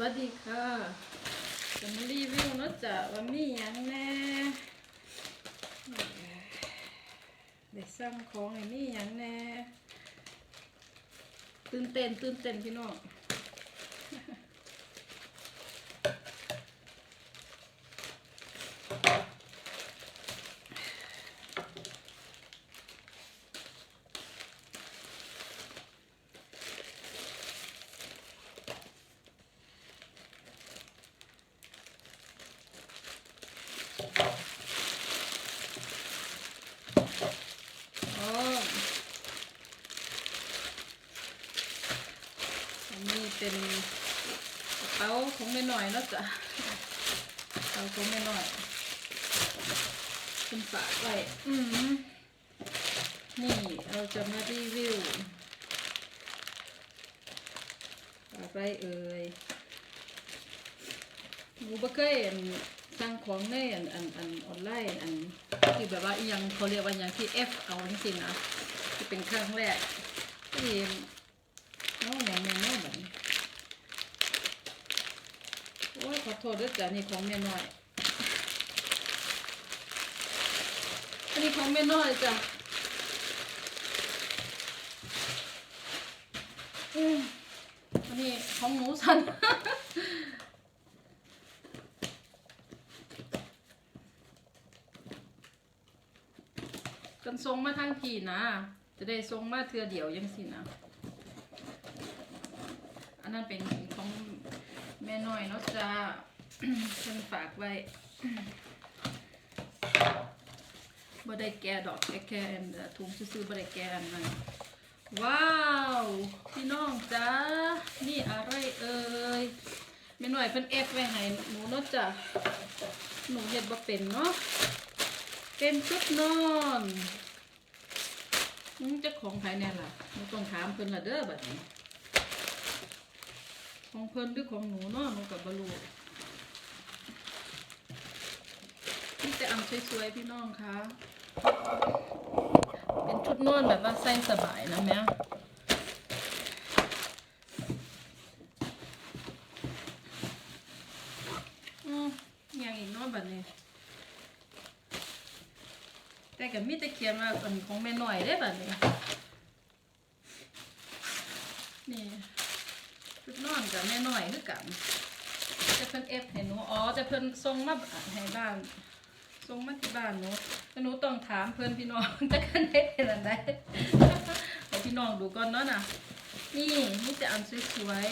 วัสดีค่ะจะมารีวิวนาะจ๊ะว่ามีอยังแน่เด็กสั่งของไอ้นี่ยังแน่ตื่นเต้นตื่นเต้นพี่น้องอ๋ออันนี้ เป็นกระเป๋าของแม่หน่อยเนาะจ๊ะกระเป๋าของแม่หน่อยเป็นฝากไว้อืมนี่เราจะมารีวิวอะไรเอ่ยหนูบ่เคยอันสั่งของในอันอันอันออนไลน์อันที่แบบว่าอหยังเขาเรียกว่าอหยังที่ F เอาจริงๆนะที่เป็นครั้งแรกที่น้องแม่แม่น้องแโอ้ยขอโทษด้วยจ้ะนี่ของแม่น้อย อันนี้ของแม่น้อยจ้ะอืมอันนี้ของหนูสันกันทรงมาทางพี่นะ จะได้ทรงมาเทือเดียวยังสินะ อันนั้นเป็นของ แม่น้อยเนาะจ้าเพิ่นฝากไว้บ่ได้แกะดอกแค่แค่อันเอ่อถุงซื้อๆบ่ได้แกะอันนั้นว้าว พี่น้องจ้านี่อะไรเอ่ยแม่น้อยเพิ่นเอฟไว้ให้หนูเนาะจ้ะหนูเฮ็ดบ่เป็นเนาะเป็นชุดนอนเจะของภายในล่ะหนูต้องถามเพิ่นละเด้อบัดนี้ ของเพิ่นหรือของหนูเนาะหนูกับบรูนี่แต่อันสวยๆพี่น้องคะเป็นชุดนอนแบบว่าใส่สบายนะแม่อย่างอีกเนอนแบบนี้ แต่ก็มีต่เขียนว่าอันของแม่หน่อยได้แบบนี้ชุดนอน กับแม่หน่อยคือกันจะเพิ่นเอฟให้หนูอ๋อจะเพิ่นส่งมาให้บ้านส่งมาที่บ้านหนูแต่หนูต้องถามเพิ่อนพี่น้องจะกันได้เป็นอันใดให้พี่น้องดูก่อนเนาะน่ะนี่นี่จะอันสวย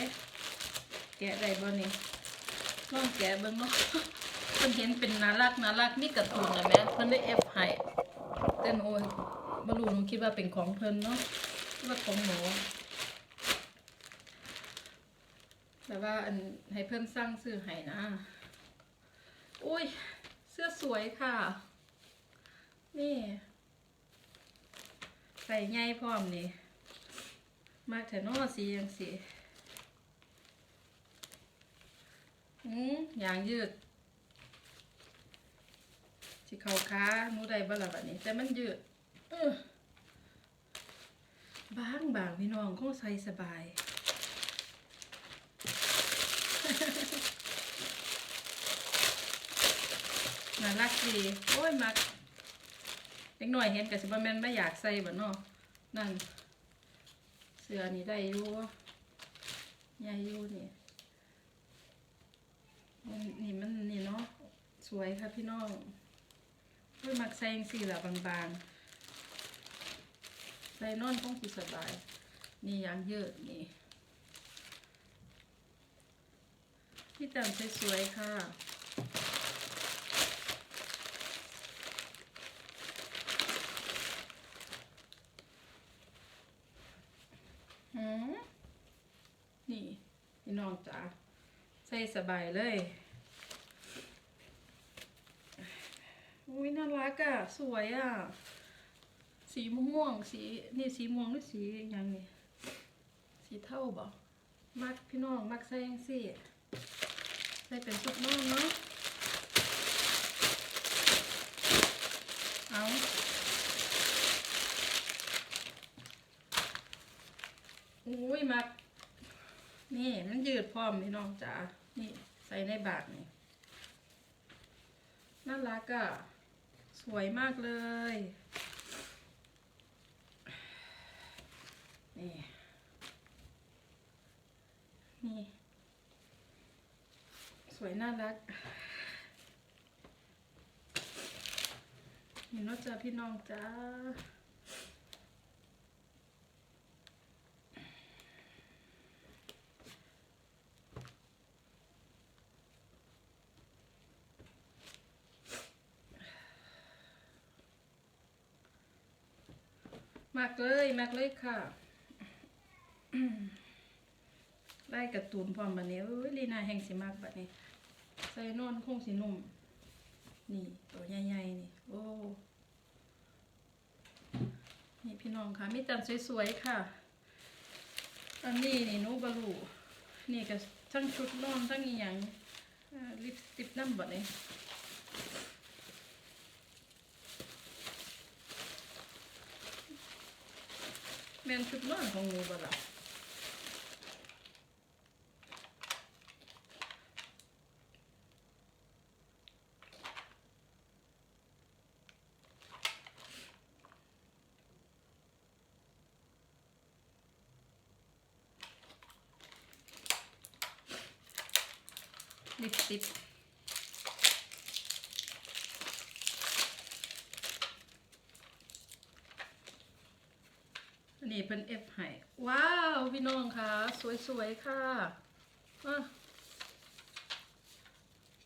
ๆแกะได้บ่นี่ลองแกะเบิ่งเนาะเพิ่นเห็นเป็นน่ารักน่ารักมีกร์ตูนนะแม่เพิ่นได้เอฟให้แต่หนูบ่รู้หนูคิดว่าเป็นของเพิ่นเนาะคิดว่าของหนู แบบว่าอันให้เพิ่นสร้างซื้อให้นะ อุ้ย เสื้อสวยค่ะ นี่ ใส่ใหญ่พร้อมนี่ มากแต่นอสีจังสีอืมอย่างยืดสิเขาค้าหนูได้บ่ล่ะบัดนี้ แต่มันยืดบางบางพี่น้องคงใส่สบาย น่ารักดีโอ้ยมักเล็กหน่อยเห็นกับสิบแมนไม่อยากใส่บ่เนาะนั่น เสื้อนี่ได้อยู่ใหญ่อยู่นี่นี่มันนี่เนาะสวยค่ะพี่น้องเฮ้ยมักใส่จังสี่ละบางๆใส่นอนคงสิสบาย นี่ยางเยืดนี่พี่แต่งสวยๆค่ะ หืมนี่พี่ น้องจ๋าใส่สบายเลยอุ้ยน่ารักอะสวยอะสีม่วงสีนี่สีม่วงหรือสีหยังนี่สีเท่าบ่มักพี่น้องมักใส่ยังสิใส่เป็นสุดน้องเนาะเอาอุ้ยมัก นี่มันยืดพร้อมพี่น้องจ๋า นี่ใส่ในบาทนี่ น่ารักอะ่ะ สวยมากเลย นี่ นี่ สวยน่ารัก นี่นอกจากพี่น้องจ้า มากเลยมากเลยค่ะได้กระตูนพร้อมบัดนี้เอ้ยลีนาแห่งสิมากบัดนี้ ใส่นอนคงสินุ่ม นี่ตัวใหญ่ๆนี่ โอ้ นี่พี่น้องค่ะมีตันสวยๆค่ะ อันนี้นี่นูบาลูนี่ก็ทั้งชุดนอนทั้งอีหยังลิปสติกน้ำบัดนี้ แม่นชุดนอ พันเป็นเอฟให้ว้าว พี่น้องค่ะสวยๆ ค่ะอะ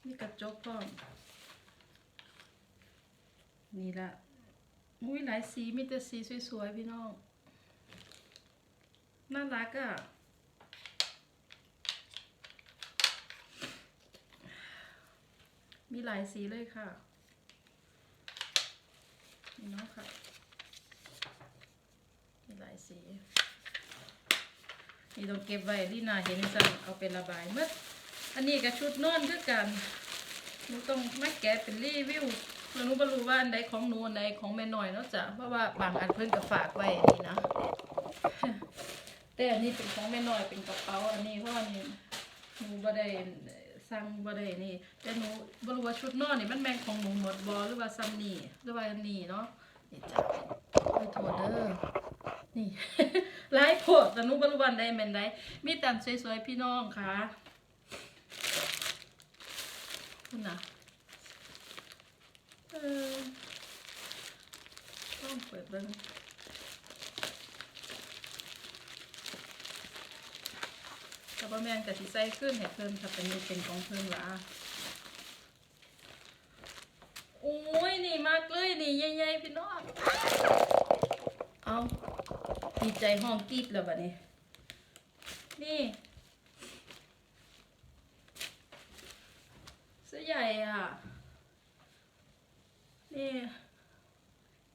นี่กระจกพร้อม นี่ละมุ้ยหลายสีมีแต่สีสวยๆ พี่น้อง น่ารักอะมีหลายสีเลยค่ะ นี่เนาะค่ะายสีนี่ต้องเก็บไว้ที่นาเห็นจังเอาไประบายเมื่ออันนี้กับชุดนอนคือกันหนูต้องมาแกะเป็นรีวิวแล้วหนูบ่รู้ว่าอันใดของหนูอันใดของแม่น้อยเนาะจ้ะเพราะว่าบางอันเพิ่นก็ฝากไว้อันนี้นะแต่อันนี้เป็นของแม่น้อยเป็นกระเป๋าอันนี้เพราะว่านี่หนูบ่ได้สั่งบ่ได้นี่ แต่หนูบ่รู้ว่าชุดนอนนี่มันแม่นของหนูหมดบ่หรือว่าซ้ำนี่หรือว่าอันนี้เนาะนี่จ้ะขอโทษเด้อ นี่หลายโพดแต่นูบรรลุวันได้แมนได้มีแต่สวยๆพี่น้องค่ะคุณนะเออต้องเปิดเบิ่งแต่ว่าแม่นกับสิใส่ขึ้นให้เพิ่มถ้าเป็นนี่เป็นของเพิ่มละโอ้ยนี่มากเลยนี่ใหญ่ๆพี่น้อง ดีใจห้องกรีดแล้วบัดนี้ นี่เสื้อใหญ่อะ นี่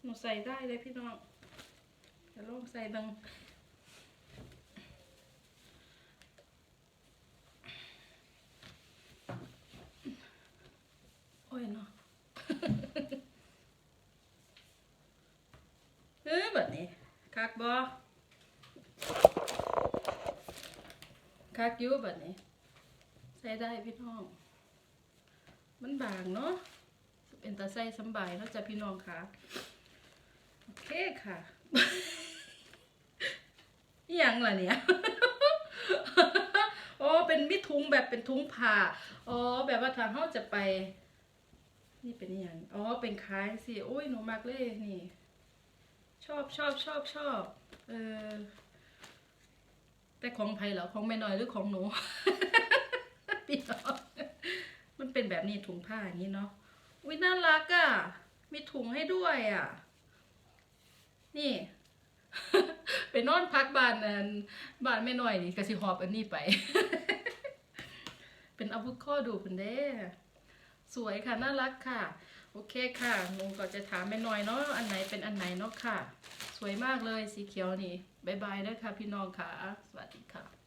หนูใส่ได้เลยพี่น้องจะลองใส่บังโอ้ยเนาะ เฮ้ยแบบนี้คักบอคัก อยูแบบนี้ ใส่ได้พี่น้อง มันบางเนาะเป็นตาใส่สบายเนาะจ้ะพี่น้องค่ะโอเคค่ะยังล่ะเนี่ยอ๋อเป็นมิถุงแบบเป็นทุงผ้าอ๋อ แบบว่าทางเขาจะไป นี่เป็นอย่างอ๋อเป็นคล้ายสิโอ้ยหนูมักเลยนี่ ชอบชอบชอบชอบเออ แต่ของไผ่เหรอของแม่น้อยหรือของหนูพี่น้องมันเป็นแบบนี้ถุงผ้าอย่างนี้เนาะวิน่ารักอะ่ะ มีถุงให้ด้วยอะ่ะ นี่ ไปนอนพักบ้านนันบ้านแม่น้อยนี่กสิหอบอันนี้ไป เป็นอะโวคาโดคุณเด้ สวยค่ะ น่ารักค่ะ โอเคค่ะหนูก็จะถามแม่น้อยเนาะอันไหนเป็นอันไหนเนาะค่ะ สวยมากเลยสีเขียวนี่บายบายนะคะพี่น้องค่ะ สวัสดีค่ะ